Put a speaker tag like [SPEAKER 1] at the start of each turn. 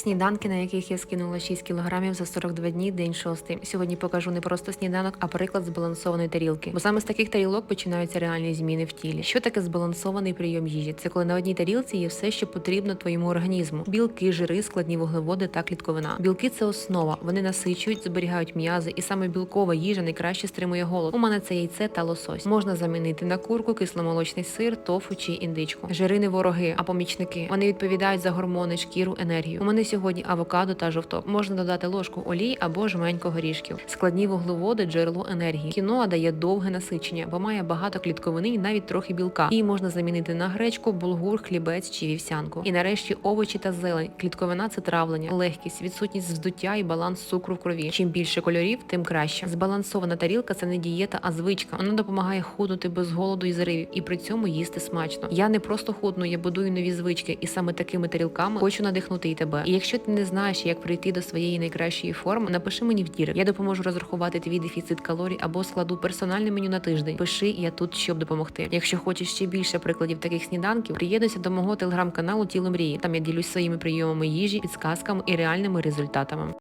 [SPEAKER 1] Сніданки, на яких я скинула 6 кілограмів за 42 дні, день шостий. Сьогодні покажу не просто сніданок, а приклад збалансованої тарілки. Бо саме з таких тарілок починаються реальні зміни в тілі. Що таке збалансований прийом їжі? Це коли на одній тарілці є все, що потрібно твоєму організму: білки, жири, складні вуглеводи та клітковина. Білки це основа. Вони насичують, зберігають м'язи, і саме білкова їжа найкраще стримує голод. У мене це яйце та лосось. Можна замінити на курку, кисломолочний сир, тофу чи індичку. Жири не вороги, а помічники. Вони відповідають за гормони, шкіру, енергію. У мене сьогодні авокадо та жовток. Можна додати ложку олії або жменько горішків. Складні вуглеводи, джерело енергії. Кіноа дає довге насичення, бо має багато клітковини і навіть трохи білка. Її можна замінити на гречку, булгур, хлібець чи вівсянку. І нарешті овочі та зелень. Клітковина це травлення, легкість, відсутність вздуття і баланс цукру в крові. Чим більше кольорів, тим краще. Збалансована тарілка це не дієта, а звичка. Вона допомагає худнути без голоду і зривів, і при цьому їсти смачно. Я не просто худну, я будую нові звички, і саме такими тарілками хочу надихнути і тебе. І якщо ти не знаєш, як прийти до своєї найкращої форми, напиши мені в дірек. Я допоможу розрахувати твій дефіцит калорій або складу персональне меню на тиждень. Пиши, я тут, щоб допомогти. Якщо хочеш ще більше прикладів таких сніданків, приєднуйся до мого телеграм-каналу Тіло мрії. Там я ділюсь своїми прийомами їжі, підсказками і реальними результатами.